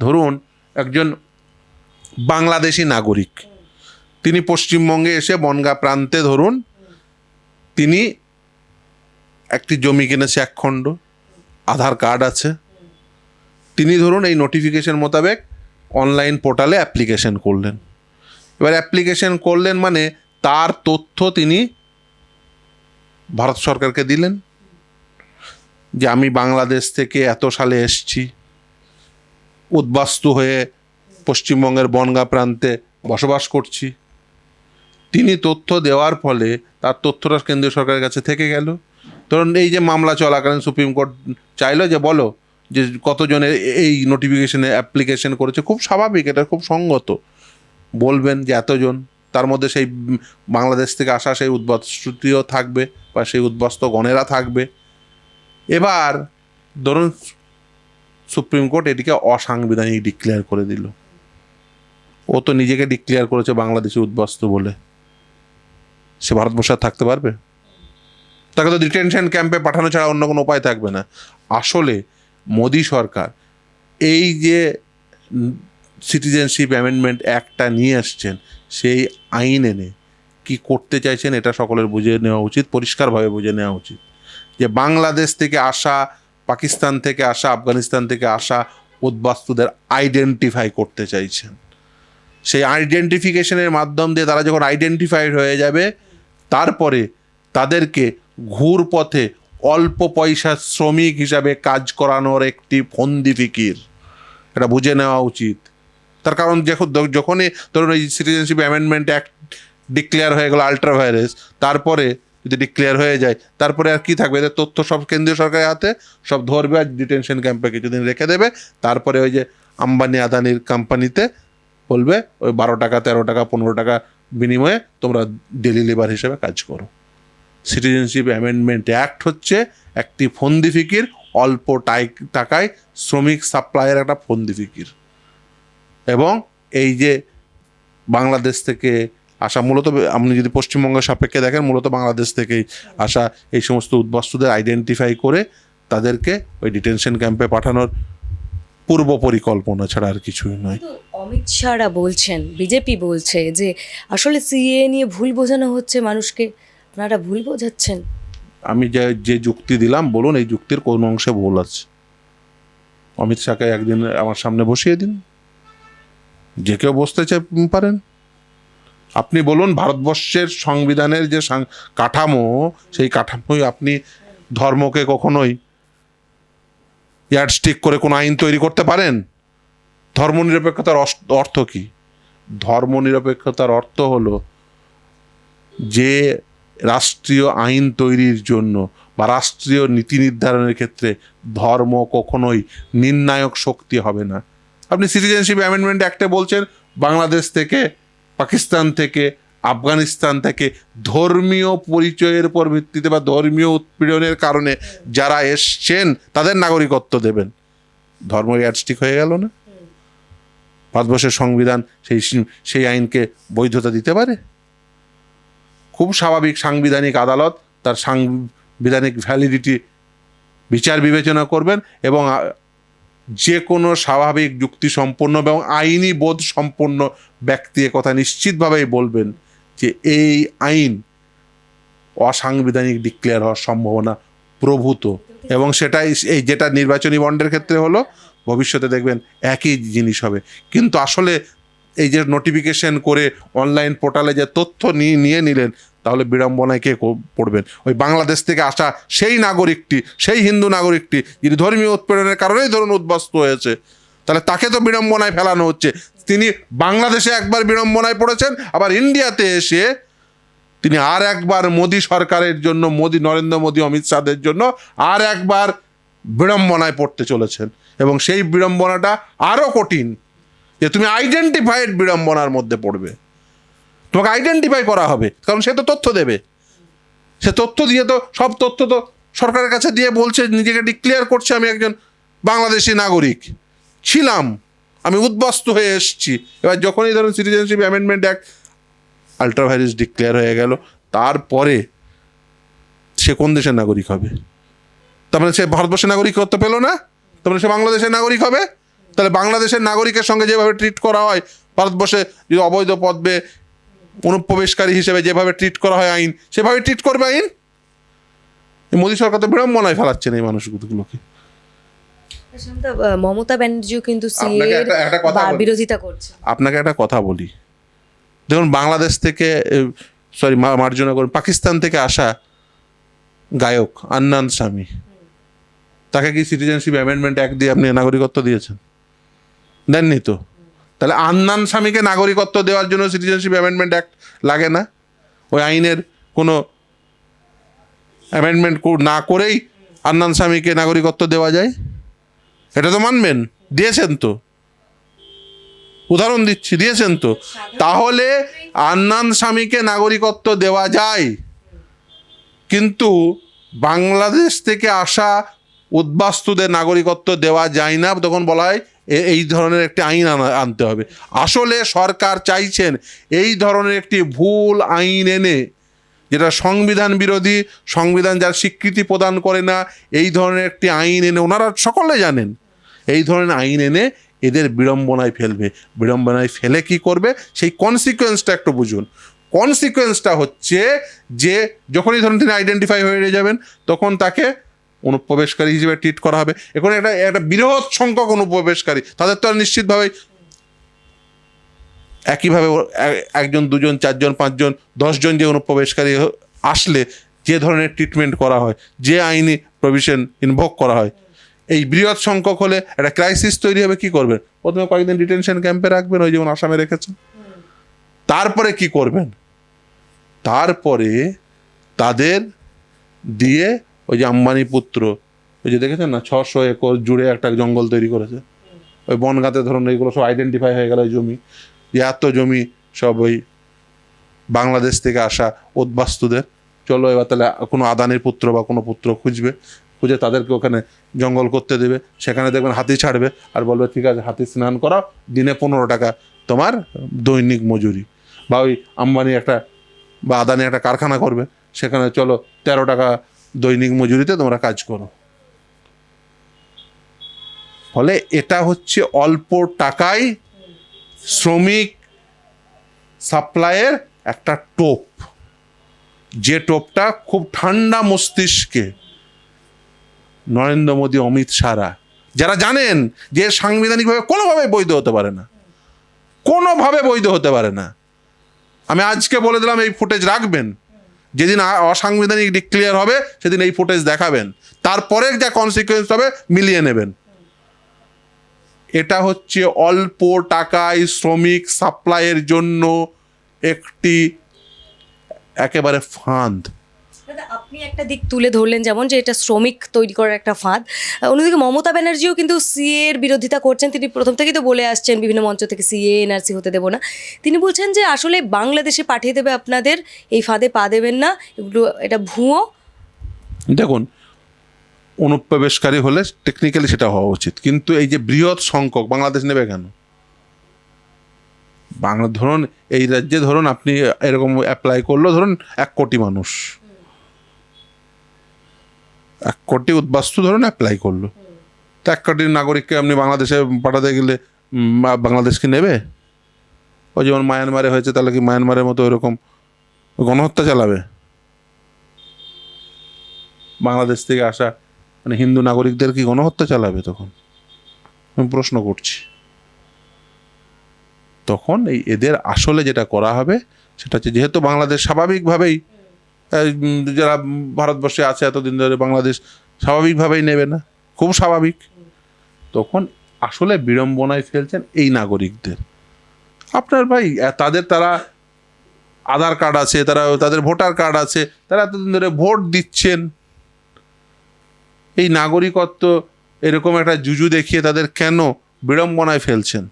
ধরুন একজন বাংলাদেশি নাগরিক, তিনি পশ্চিমবঙ্গে এসে বনগা প্রান্তে ধরুন, তিনি একটি জমি কিনেছে এক খণ্ড, আধার কার্ড আছে, তিনি ধরুন এই নোটিফিকেশন মোতাবেক অনলাইন পোর্টালে অ্যাপ্লিকেশন করলেন। এবার অ্যাপ্লিকেশন করলেন মানে তার তথ্য তিনি ভারত সরকারকে দিলেন যে আমি বাংলাদেশ থেকে এত সালে এসছি। উদ্বাস্তু হয়ে পশ্চিমবঙ্গের বনগা প্রান্তে বসবাস করছি। তিনি তথ্য দেওয়ার ফলে তার তথ্যটা কেন্দ্রীয় সরকারের কাছে থেকে গেল। ধরুন এই যে মামলা চলাকালীন সুপ্রিম কোর্ট চাইলো যে বলো যে কতজনের এই নোটিফিকেশনে অ্যাপ্লিকেশন করেছে, খুব স্বাভাবিক, এটা খুব সঙ্গত। বলবেন যে এতজন, তার মধ্যে সেই বাংলাদেশ থেকে আসা সেই উদ্বাস্তুটিও থাকবে বা সেই উদ্বাস্ত গণেরা থাকবে। এবার ধরুন সুপ্রিম কোর্ট এটিকে অসাংবিধানিক ডিক্লেয়ার করে দিল। ও তো নিজেকে ডিক্লেয়ার করেছে বাংলাদেশে উদ্বাস্তু বলে। সে ভারতবর্ষে থাকতে পারবে? তাকে তো ডিটেনশন ক্যাম্পে পাঠানো ছাড়া অন্য কোনো উপায় থাকবে না। আসলে মোদী সরকার এই যে সিটিজেনশিপ অ্যামেন্ডমেন্ট অ্যাক্টটা নিয়ে আসছেন, সেই আইন এনে কি করতে চাইছেন এটা সকলের বুঝে নেওয়া উচিত, পরিষ্কারভাবে বুঝে নেওয়া উচিত। যে বাংলাদেশ থেকে আসা পাকিস্তান থেকে আসা, আফগানিস্তান থেকে আসা উদ্বাস্তুদের আইডেন্টিফাই করতে চাইছেন। সেই আইডেন্টিফিকেশনের মাধ্যম দিয়ে তারা যখন আইডেন্টিফাইড হয়ে যাবে, তারপরে তাদেরকে ঘুর পথে অল্প পয়সার শ্রমিক হিসাবে কাজ করানোর একটি ফন্দি ফিকির। এটা বুঝে নেওয়া উচিত। তার কারণ যখন যখনই ধরুন এই সিটিজেনশিপ অ্যামেন্ডমেন্ট অ্যাক্ট ডিক্লেয়ার হয়ে গেল আল্ট্রা ভাইরাস তারপরে যদি ডিক্লেয়ার হয়ে যায়, তারপরে আর কি থাকবে? এদের তথ্য সব কেন্দ্রীয় সরকারের হাতে, সব ধরবে আর ডিটেনশন ক্যাম্পে কিছুদিন রেখে দেবে। তারপরে ওই যে আম্বানি আদানির কোম্পানিতে বলবে, ওই বারো টাকা, তেরো টাকা, পনেরো টাকা বিনিময়ে তোমরা ডেলি লেবার হিসেবে কাজ করো। সিটিজেনশিপ অ্যামেন্ডমেন্ট অ্যাক্ট হচ্ছে একটি ফন্দি ফিকির, অল্প টাকায় শ্রমিক সাপ্লাইয়ের একটা ফন্দি ফিকির। এবং এই যে বাংলাদেশ থেকে আসা মূলত আপনি যদি পশ্চিমবঙ্গের সাপেক্ষে দেখেন মূলত বাংলাদেশ থেকেই আসা এই সমস্ত উদ্বাস্তুদের আইডেন্টিফাই করে তাদেরকে ওই ডিটেনশন ক্যাম্পে পাঠানোর পূর্ব পরিকল্পনা ছাড়া আর কিছুই নয়। অমিত শাহরা বলছেন বিজেপি বলছে যে আসলে সিএ নিয়ে ভুল বোঝানো হচ্ছে মানুষকে। আপনারা ভুল বোঝাচ্ছেন। আমি যে যে যুক্তি দিলাম বলুন এই যুক্তির কোন অংশে ভুল আছে। অমিত শাহকে একদিন আমার সামনে বসিয়ে দিন। যে কেউ বসতে চাই পারেন। আপনি বলুন, ভারতবর্ষের সংবিধানের যে কাঠামো, সেই কাঠামোই আপনি ধর্মকে কখনোই ইয়ার্ডস্টিক করে কোনো আইন তৈরি করতে পারেন? ধর্মনিরপেক্ষতার অর্থ কি? ধর্মনিরপেক্ষতার অর্থ হলো যে রাষ্ট্রীয় আইন তৈরির জন্য বা রাষ্ট্রীয় নীতি নির্ধারণের ক্ষেত্রে ধর্ম কখনোই নির্ণায়ক শক্তি হবে না। আপনি সিটিজেনশিপ অ্যামেন্ডমেন্ট অ্যাক্টে বলছেন, বাংলাদেশ থেকে পাকিস্তান থেকে, আফগানিস্তান থেকে ধর্মীয় পরিচয়ের উপর ভিত্তিতে বা ধর্মীয় উৎপীড়নের কারণে যারা এসছেন, তাদের নাগরিকত্ব দেবেন। ধর্ম ইয়ারস্টিক হয়ে গেল না? ভারতবর্ষের সংবিধান সেই সেই আইনকে বৈধতা দিতে পারে? খুব স্বাভাবিক সাংবিধানিক আদালত তার সাংবিধানিক ভ্যালিডিটি বিচার বিবেচনা করবেন এবং যে কোনো স্বাভাবিক যুক্তি সম্পন্ন এবং আইনি বোধ সম্পন্ন ব্যক্তি কথা নিশ্চিতভাবেই বলবেন যে এই আইন অসাংবিধানিক ডিক্লেয়ার হওয়ার সম্ভাবনা প্রভূত। এবং সেটাই এই যেটা নির্বাচনী বন্ডের ক্ষেত্রে হলো, ভবিষ্যতে দেখবেন একই জিনিস হবে। কিন্তু আসলে এই যে নোটিফিকেশন করে অনলাইন পোর্টালে যে তথ্য নিয়ে নিয়ে নিলেন তাহলে বিড়ম্বনায় কে পড়বেন? ওই বাংলাদেশ থেকে আসা সেই নাগরিকটি, সেই হিন্দু নাগরিকটি, যিনি ধর্মীয় উৎপীড়নের কারণেই ধরুন উদ্বাস্ত হয়েছে, তাহলে তাকে তো বিড়ম্বনায় ফেলানো হচ্ছে। তিনি বাংলাদেশে একবার বিড়ম্বনায় পড়েছেন, আবার ইন্ডিয়াতে এসে তিনি আর একবার মোদী সরকারের জন্য, মোদী, নরেন্দ্র মোদী, অমিত শাহের জন্য আর একবার বিড়ম্বনায় পড়তে চলেছেন। এবং সেই বিড়ম্বনাটা আরও কঠিন যে তুমি আইডেন্টিফাইড বিড়ম্বনার মধ্যে পড়বে। তোমাকে আইডেন্টিফাই করা হবে, কারণ সে তো তথ্য দেবে। সে তথ্য দিয়ে তো, সব তথ্য তো সরকারের কাছে দিয়ে বলছে, নিজেকে ডিক্লেয়ার করছে, আমি একজন বাংলাদেশি নাগরিক। ছিলাম, আমি উদ্বাস্তু হয়ে এসেছি। এবার যখনই ধরুন citizenship amendment act ultra vires declare হয়ে গেল, তারপরে সে কোন দেশের নাগরিক হবে? তার মানে সে ভারতবর্ষের নাগরিকত্ব পেল না? তার মানে সে বাংলাদেশের নাগরিক হবে? তাহলে বাংলাদেশের নাগরিকের সঙ্গে যেভাবে ট্রিট করা হয়, ভারতবর্ষে যদি অবৈধ পদ্মে অনুপ্রবেশকারী হিসেবে যেভাবে ট্রিট করা হয় আইন সেভাবে ট্রিট করবে আইন? মোদী সরকার তো বিড়ম্বনায় ফেলাচ্ছেন এই মানুষগুলোকে। মমতা ব্যানার্জিও কিন্তু আপনাকে একটা- একটা কথা বলি। বিরোধিতা করছে। আপনাকে একটা কথা বলি। দেখুন বাংলাদেশ থেকে সরি মার্জনা করুন পাকিস্তান থেকে আসা গায়ক আন্নান স্বামী তাকে কি সিটিজেনশিপ অ্যামেন্ডমেন্ট অ্যাক্ট দিয়ে আপনি নাগরিকত্ব দিয়েছেন? দেননি তো? তাহলে আন্নান স্বামীকে নাগরিকত্ব দেওয়ার জন্য সিটিজেনশিপ অ্যামেন্ডমেন্ট অ্যাক্ট লাগে না? ওই আইনের কোনো অ্যামেন্ডমেন্ট না করেই আন্নান স্বামীকে নাগরিকত্ব দেওয়া যায়? এটা তো মানবেন, দিয়েছেন তো। উদাহরণ দিচ্ছি, দিয়েছেন তো। তাহলে আন্নান স্বামীকে নাগরিকত্ব দেওয়া যায়, কিন্তু বাংলাদেশ থেকে আসা উদ্বাস্তুদের নাগরিকত্ব দেওয়া যায় না, তখন বলা হয় এই ধরনের একটি আইন আনা- আনতে হবে। আসলে সরকার চাইছেন এই ধরনের একটি ভুল আইন এনে, যেটা সংবিধান বিরোধী, সংবিধান যার স্বীকৃতি প্রদান করে না, এই ধরনের একটি আইন এনে, ওনারা সকলে জানেন, এই ধরনের আইন এনে এদের বিড়ম্বনায় ফেলবে। বিড়ম্বনায় ফেলে কি করবে? সেই কনসিকোয়েন্সটা একটু বুঝুন। কনসিকোয়েন্সটা হচ্ছে যে, যখনই ধরুন তিনি আইডেন্টিফাই হয়ে যাবেন, তখন তাকে অনুপ্রবেশকারী হিসেবে ট্রিট করা হবে। এখন একটা একটা বৃহৎ সংখ্যক অনুপ্রবেশকারী, তাদের তো আর নিশ্চিতভাবে একইভাবে একজন, দুজন, চারজন, পাঁচজন, দশজন যে অনুপ্রবেশকারী আসলে যে ধরনের ট্রিটমেন্ট করা হয়, যে আইনি প্রভিশন ইনভোক করা হয়, এই বৃহৎ সংখ্যক হলে একটা ক্রাইসিস তৈরি হবে, কি করবেন? প্রথমে কয়েকদিন ডিটেনশন ক্যাম্পে রাখবেন, ওই যেমন আসামে রেখেছেন। তারপরে কি করবেন? তারপরে তাদের দিয়ে ওই যে আম্বানি পুত্র, ওই যে দেখেছেন না, ছশো একর জুড়ে একটা জঙ্গল তৈরি করেছে। ওই বনগাতে ধরুন এইগুলো সব আইডেন্টিফাই হয়ে গেল জমি। যে এত জমি সব ওই বাংলাদেশ থেকে আসা উদ্বাস্তুদের। চলো এবার তাহলে কোনো আদানির পুত্র বা কোনো পুত্র খুঁজবে, খুঁজে তাদেরকে ওখানে জঙ্গল করতে দেবে। সেখানে দেখবেন হাতি ছাড়বে আর বলবে, ঠিক আছে, হাতি স্নান করাও দিনে পনেরো টাকা তোমার দৈনিক মজুরি। বা ওই আম্বানি একটা বা আদানি একটা কারখানা করবে, সেখানে চলো তেরো টাকা দৈনিক মজুরিতে তোমরা কাজ করো। ফলে এটা হচ্ছে অল্প টাকায় শ্রমিক সাপ্লাইয়ের একটা টোপ। যে টোপটা খুব ঠান্ডা মস্তিষ্কে নরেন্দ্র মোদী, অমিত শাহরা, যারা জানেন যে সাংবিধানিকভাবে কোনোভাবে বৈধ হতে পারে না, কোনোভাবে বৈধ হতে পারে না। আমি আজকে বলে দিলাম এই ফুটেজ রাখবেন। যেদিন অসাংবিধানিক ডিক্লিয়ার হবে, সেদিন এই ফুটেজ দেখাবেন। তারপরে যা কনসিকুয়েন্স হবে মিলিয়ে নেবেন। এটা হচ্ছে অল্প টাকায় শ্রমিক সাপ্লাইয়ের জন্য একটি একেবারে ফান্ড আপনি একটা দিক তুলে ধরলেন যেমন যে এটা শ্রমিক তৈরি করার একটা ফাঁদ। অন্যদিকে মমতা ব্যানার্জিও কিন্তু সিএ এর বিরোধিতা করছেন। তিনি প্রথম থেকেই তো বলে আসছেন, বিভিন্ন মঞ্চ থেকে সিএ, এনআরসি হতে দেবো না। তিনি বলছেন যে আসলে বাংলাদেশে পাঠিয়ে দেবে আপনাদের, এই ফাঁদে পা দেবেন না। এগুলো, এটা ভুয়ো। দেখুন, অনুপ্রবেশকারী হলে টেকনিক্যালি সেটা হওয়া উচিত। কিন্তু এই যে বৃহৎ সংখ্যক, বাংলাদেশ নেবে কেন? বাংলা, ধরুন, এই রাজ্যে ধরুন আপনি এরকম অ্যাপ্লাই করল, ধরুন এক কোটি মানুষ। এক কোটি উদ্বাস্তু ধরুন অ্যাপ্লাই করল। তো এক কোটি নাগরিককে আপনি বাংলাদেশে পাঠাতে গেলে বাংলাদেশ কি নেবে? ওই যেমন মায়ানমারে হয়েছে, তাহলে কি মায়ানমারের মতো এরকম গণহত্যা চালাবে? বাংলাদেশ থেকে আসা মানে হিন্দু নাগরিকদের কি গণহত্যা চালাবে তখন? আমি প্রশ্ন করছি। তখন এই এদের আসলে যেটা করা হবে, সেটা হচ্ছে যেহেতু বাংলাদেশ স্বাভাবিকভাবেই যারা ভারতবর্ষে আছে এতদিন ধরে বাংলাদেশ স্বাভাবিকভাবেই নেবে না। খুব স্বাভাবিক। তখন আসলে বিড়ম্বনায় ফেলছেন এই নাগরিকদের। আপনার ভাই তাদের তারা আধার কার্ড আছে, তারা, তাদের ভোটার কার্ড আছে, তারা এতদিন ধরে ভোট দিচ্ছেন। এই নাগরিকত্ব এরকম একটা জুজু দেখিয়ে তাদের কেন বিড়ম্বনায় ফেলছেন?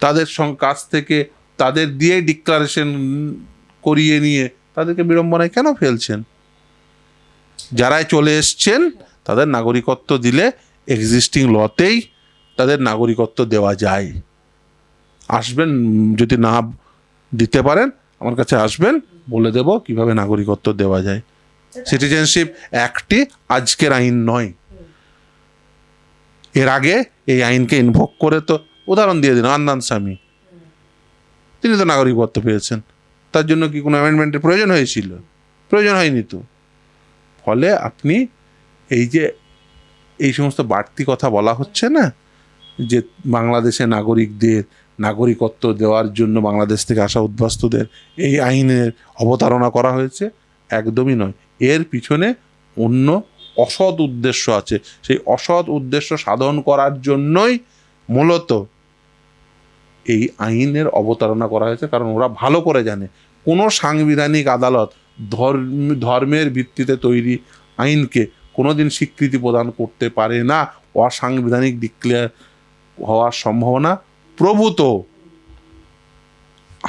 তাদের কাছ থেকে তাদের দিয়ে ডিক্লারেশন করিয়ে নিয়ে তাদেরকে বিড়ম্বনায় কেন ফেলছেন? যারাই চলে এসছেন, তাদের নাগরিকত্ব দিলে এক্সিস্টিং লতেই তাদের নাগরিকত্ব দেওয়া যায়। আসবেন, যদি না দিতে পারেন, আমার কাছে আসবেন, বলে দেব কীভাবে নাগরিকত্ব দেওয়া যায়। সিটিজেনশিপ অ্যাক্টটি আজকের আইন নয়। এর আগে এই আইনকে ইনভোক করে তো উদাহরণ দিয়ে দিন আন্দান স্বামী। তিনি তো নাগরিকত্ব পেয়েছেন। তার জন্য কি কোনো অ্যামেন্ডমেন্টের প্রয়োজন হয়েছিল? প্রয়োজন হয়নি তো। ফলে আপনি এই যে, এই সমস্ত বাড়তি কথা বলা হচ্ছে না, যে বাংলাদেশের নাগরিকদের, নাগরিকত্ব দেওয়ার জন্য বাংলাদেশ থেকে আসা উদ্বাস্তুদের এই আইনের অবতারণা করা হয়েছে, একদমই নয়। এর পিছনে অন্য অসৎ উদ্দেশ্য আছে। সেই অসৎ উদ্দেশ্য সাধন করার জন্যই মূলত এই আইনের অবতারণা করা হয়েছে, কারণ ওরা ভালো করে জানে। কোনো সাংবিধানিক আদালত ধর্ম, ধর্মের ভিত্তিতে তৈরি আইনকে কোনোদিন স্বীকৃতি প্রদান করতে পারে না, অসাংবিধানিক ডিক্লেয়ার হওয়ার সম্ভাবনা প্রভূত।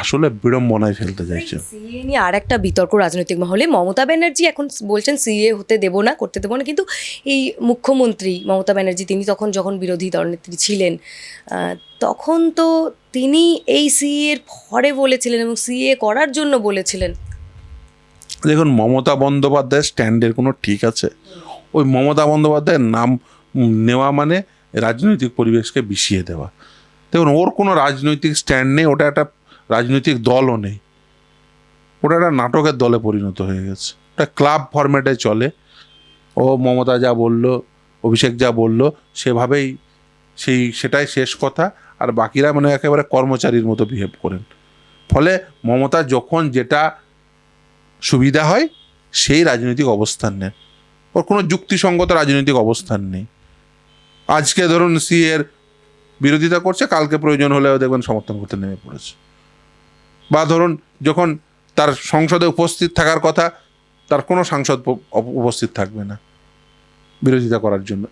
আসলে বিড়ম্বনায় ফেলতে চাইছে। সিএ নিয়ে আর একটা বিতর্ক রাজনৈতিক মহলে। মমতা ব্যানার্জি এখন বলছেন, সিএ হতে দেবো না, করতে দেবো না। কিন্তু এই মুখ্যমন্ত্রী মমতা ব্যানার্জি, তিনি তখন যখন বিরোধী দলনেত্রী ছিলেন তখন তো তিনি এই সিএ এর ফরে বলেছিলেন এবং সিএ করার জন্য বলেছিলেন। দেখুন, মমতা বন্দ্যোপাধ্যায়ের স্ট্যান্ডের কোনো ঠিক আছে। ওই মমতা বন্দ্যোপাধ্যায়ের নাম নেওয়া মানে রাজনৈতিক পরিবেশকে বিষিয়ে দেওয়া। দেখুন, ওর কোনো রাজনৈতিক স্ট্যান্ড নেই, ওটা একটা রাজনৈতিক দলও নেই। ওটা একটা নাটকের দলে পরিণত হয়ে গেছে। ওটা ক্লাব ফরম্যাটে চলে। ও মমতা যা বলল, অভিষেক যা বলল, সেভাবেই সেই, সেটাই শেষ কথা। আর বাকিরা মানে একেবারে কর্মচারীর মতো বিহেভ করেন। ফলে মমতা যখন যেটা সুবিধা হয়, সেই রাজনৈতিক অবস্থান নেন। ওর কোনো যুক্তিসঙ্গত রাজনৈতিক অবস্থান নেই। আজকে ধরুন সি এর বিরোধিতা করছে, কালকে প্রয়োজন হলেও দেখবেন সমর্থন করতে নেমে পড়েছে। বা ধরুন যখন তার সংসদে উপস্থিত থাকার কথা, তার কোনো সাংসদ উপস্থিত থাকবে না বিরোধিতা করার জন্য।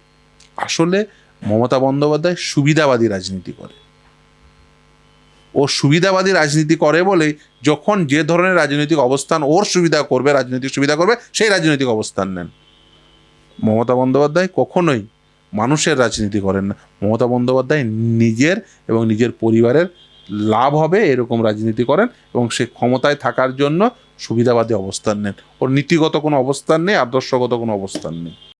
আসলে মমতা বন্দ্যোপাধ্যায় সুবিধাবাদী রাজনীতি করে। ও সুবিধাবাদী রাজনীতি করে বলেই যখন যে ধরনের রাজনৈতিক অবস্থান ওর সুবিধা করবে, রাজনৈতিক সুবিধা করবে, সেই রাজনৈতিক অবস্থান নেন। মমতা বন্দ্যোপাধ্যায় কখনোই মানুষের রাজনীতি করেন না। মমতা বন্দ্যোপাধ্যায় নিজের এবং নিজের পরিবারের লাভ হবে এরকম রাজনীতি করেন এবং সে ক্ষমতায় থাকার জন্য সুবিধাবাদী অবস্থান নেন। ওর নীতিগত কোনো অবস্থান নেই, আদর্শগত কোনো অবস্থান নেই।